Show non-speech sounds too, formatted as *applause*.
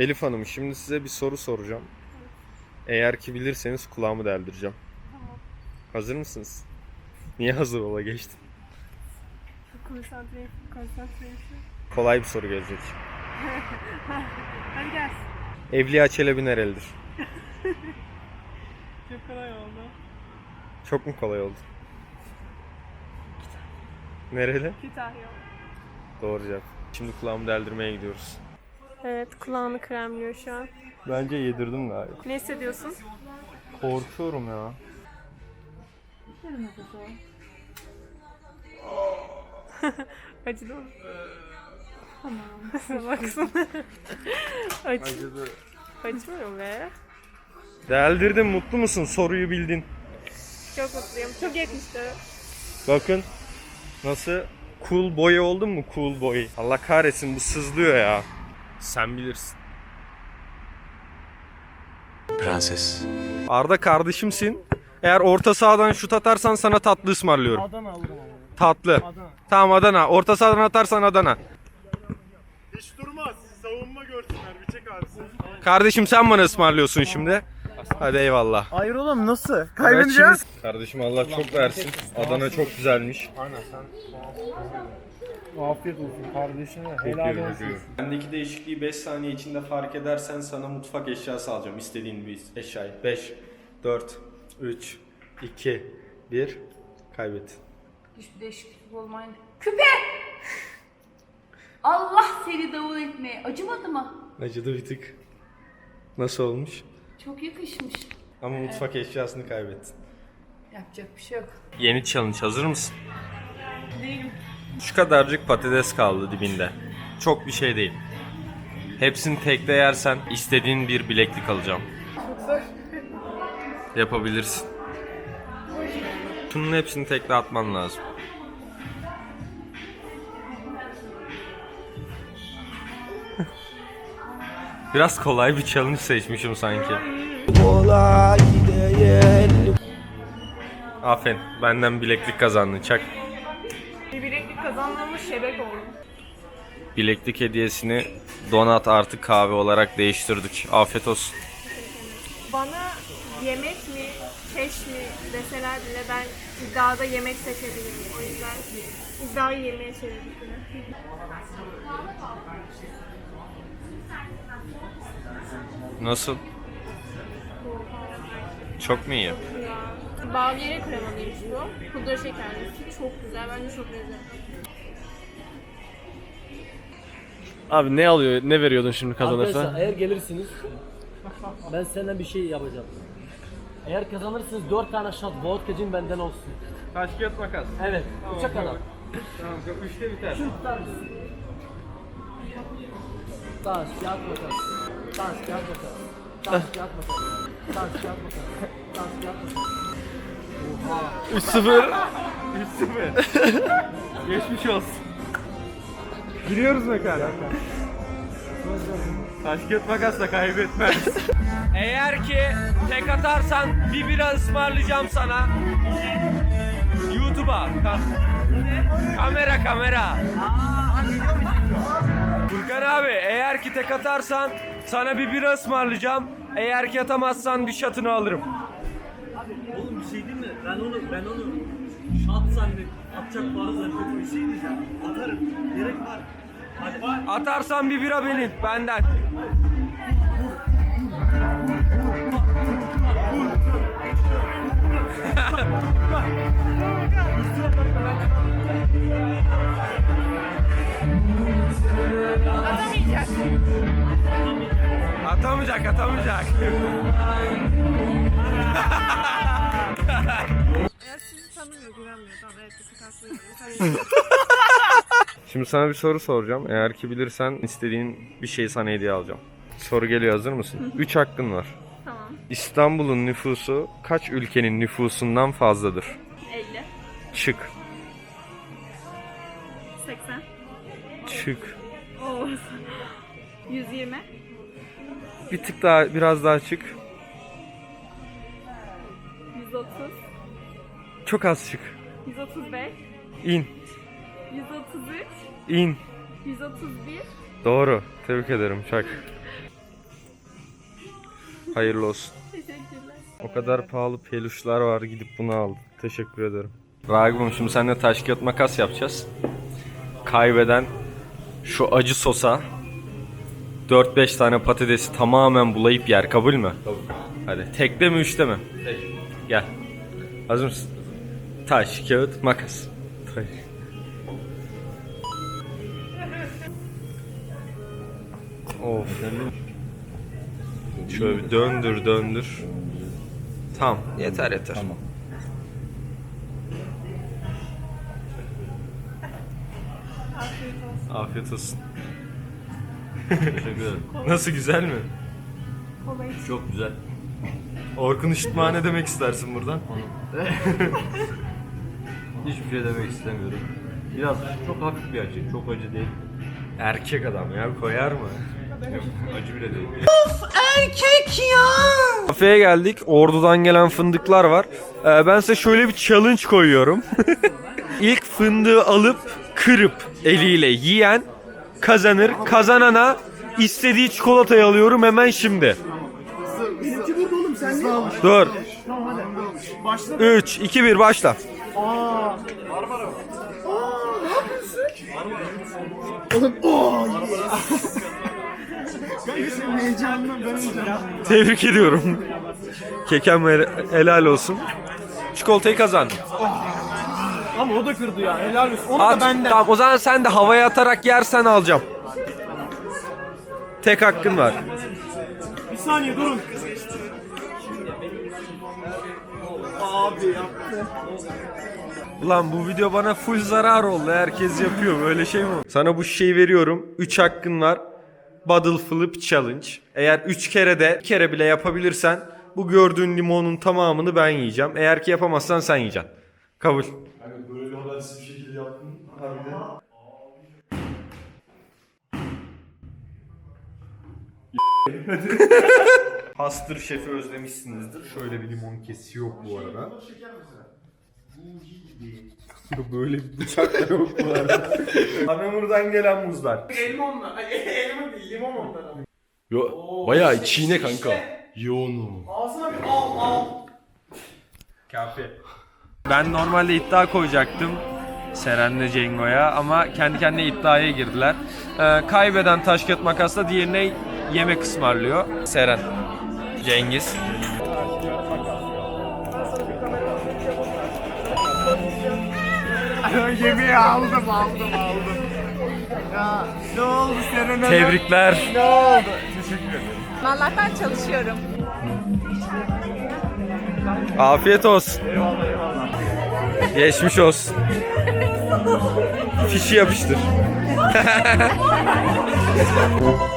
Elif Hanım şimdi size bir soru soracağım. Eğer ki bilirseniz kulağımı deldireceğim. Hazır mısınız? Niye hazır ola geçtin? Konsantre, konsantre. Kolay bir soru gelecek. *laughs* Hadi gel. Evliya Çelebi nerelidir? *laughs* Çok kolay oldu. Çok mu kolay oldu? Nereli? Kütahya. Doğru cevap. Şimdi kulağımı deldirmeye gidiyoruz. Evet, kulağını kremliyor şu an. Bence yedirdim galiba. Ne hissediyorsun? Korkuyorum ya. *laughs* Acıdı mı? Tamam. *laughs* Baksana. Acı, Acıdı. acımıyor be. Deldirdim mutlu musun? Soruyu bildin. Çok mutluyum. Çok yakıştı. Bakın nasıl cool boy oldun mu cool boy? Allah kahretsin bu sızlıyor ya. Sen bilirsin. Prenses. Arda kardeşimsin. Eğer orta sahadan şut atarsan sana tatlı ısmarlıyorum. Adana alırım ama. Tatlı. Adana. Tamam Adana. Orta sahadan atarsan Adana. Hiç durmaz. Savunma görsünler. Bir çek abisi. Kardeşim sen bana ısmarlıyorsun şimdi. Hadi eyvallah. Hayır oğlum nasıl? Kaybedeceğiz. Kardeşim Allah çok versin. Adana çok güzelmiş. Aynen sen. Afiyet olsun kardeşine. Helal olsun. Bendeki değişikliği 5 saniye içinde fark edersen sana mutfak eşyası alacağım. İstediğin bir eşyayı. 5, 4, 3, 2, 1. Kaybet. Hiçbir değişiklik olmayın. Küpe! Allah seni davul etmeye acımadı mı? Acıdı bir tık. Nasıl olmuş? Çok yakışmış. Ama mutfak eşyasını kaybettin. Yapacak bir şey yok. Yeni challenge hazır mısın? Şu kadarcık patates kaldı dibinde. Çok bir şey değil. Hepsini tekte yersen istediğin bir bileklik alacağım. *laughs* Yapabilirsin. Şunun hepsini tekte atman lazım. Biraz kolay bir challenge seçmişim sanki. Aferin. Benden bileklik kazandın. Çak. Bir bileklik kazandığımız şebek oldu. Bileklik hediyesini donat artı kahve olarak değiştirdik. Afiyet olsun. Bana yemek mi, keş mi deseler bile ben iddiada yemek seçebilirim. O yüzden iddiayı yemeğe çevirdim. Nasıl? Çok mu iyi? Baviera kremalıymış bu. Pudra şekerli. Çok güzel. Bence çok lezzetli. Abi ne alıyor, ne veriyordun şimdi Arkadaşlar kazanırsa? eğer gelirsiniz ben senden bir şey yapacağım. Eğer kazanırsınız 4 tane shot vodka cin benden olsun. Taş kağıt makas. Evet, uçak kadar. Tamam, üçte biter. Şu tutar mısın? Taş, kağıt makas. Taş, kağıt makas. Taş, kağıt makas. Taş, kağıt makas. Taş, kağıt makas. 3-0. 3-0. Geçmiş olsun. Giriyoruz mekana. Taş kağıt makasla kaybetmez. Eğer ki tek atarsan bir bira ısmarlayacağım sana. YouTube'a. Ka- kamera kamera. Furkan abi eğer ki tek atarsan sana bir bira ısmarlayacağım. Eğer ki atamazsan bir şatını alırım. Oğlum bir şey değil mi? Ben onu, ben onu shot zannettim. Atacak para zannettim. Bir şey diyeceğim. Atarım. Gerek var. Hadi. Atarsan bir bira benim benden. Atamayacak, atamayacak. Ya sizi tanımıyor, güvenmiyor. Tamam evet, bir haklıyım. *laughs* Şimdi sana bir soru soracağım. Eğer ki bilirsen istediğin bir şey sana hediye alacağım. Soru geliyor hazır mısın? 3 hakkın var. Tamam. İstanbul'un nüfusu kaç ülkenin nüfusundan fazladır? 50, Çık. 80, Çık. Oo. 120, Bir tık daha biraz daha çık. 130, Çok az çık. 135, İn. 133, İn. 131. Doğru. Tebrik ederim Çak. Hayırlı olsun. Teşekkürler. O kadar pahalı peluşlar var gidip bunu aldım. Teşekkür ederim. Ragıp'ım şimdi seninle taş kağıt makas yapacağız. Kaybeden şu acı sosa 4-5 tane patatesi tamamen bulayıp yer kabul mü? Kabul. Hadi tekte mi üçte mi? Tek. Gel. Hazır mısın? Taş, kağıt, makas. Taş. Of. Şöyle bir döndür döndür. Tamam yeter yeter. Tamam. Afiyet olsun. Teşekkür ederim. Nasıl güzel mi? Kolay. Çok güzel. Orkun Işıtma ne demek istersin buradan? *laughs* Hiçbir şey demek istemiyorum. Biraz çok hafif bir acı. Çok acı değil. Erkek adam ya koyar mı? Acı bile değil. Kafeye geldik. Ordu'dan gelen fındıklar var. Ee, ben size şöyle bir challenge koyuyorum. *laughs* İlk fındığı alıp kırıp eliyle yiyen kazanır. Kazanana istediği çikolatayı alıyorum hemen şimdi. Dur. 3, 2, 1 başla. Tebrik ediyorum. Kekem helal olsun. Çikolatayı kazandın. Ama o da kırdı ya. Helal olsun. Onu At, Tamam o zaman sen de havaya atarak yersen alacağım. Tek hakkın var. Bir saniye durun. Ulan bu video bana full zarar oldu. Herkes yapıyor. Böyle şey mi? Sana bu şişeyi veriyorum. 3 hakkın var. Bottle Flip Challenge. Eğer 3 kere de bir kere bile yapabilirsen bu gördüğün limonun tamamını ben yiyeceğim. Eğer ki yapamazsan sen yiyeceksin. Kabul. Böyle bir şekilde yaptın. Harbiden. *laughs* Hastır şefi özlemişsinizdir. Şöyle bir limon kesi yok bu arada. Böyle bir bıçak da yok bu arada. *laughs* Anamur'dan gelen muzlar. Elmonla. *laughs* Elma değil limon onlar. Yo, bayağı çiğne kanka. Yoğun Ağzına bir al al. Kafi. Ben normalde iddia koyacaktım Seren'le Cengo'ya ama kendi kendine iddiaya girdiler. Ee, kaybeden taş kağıt makasla diğerine yemek ısmarlıyor. Seren. Cengiz. Yemeği aldım aldım aldım. Ya ne oldu Serena? Tebrikler. Ne oldu? Teşekkür ederim. Vallahi ben çalışıyorum. Afiyet olsun. Geçmiş olsun. Fişi yapıştır. *laughs*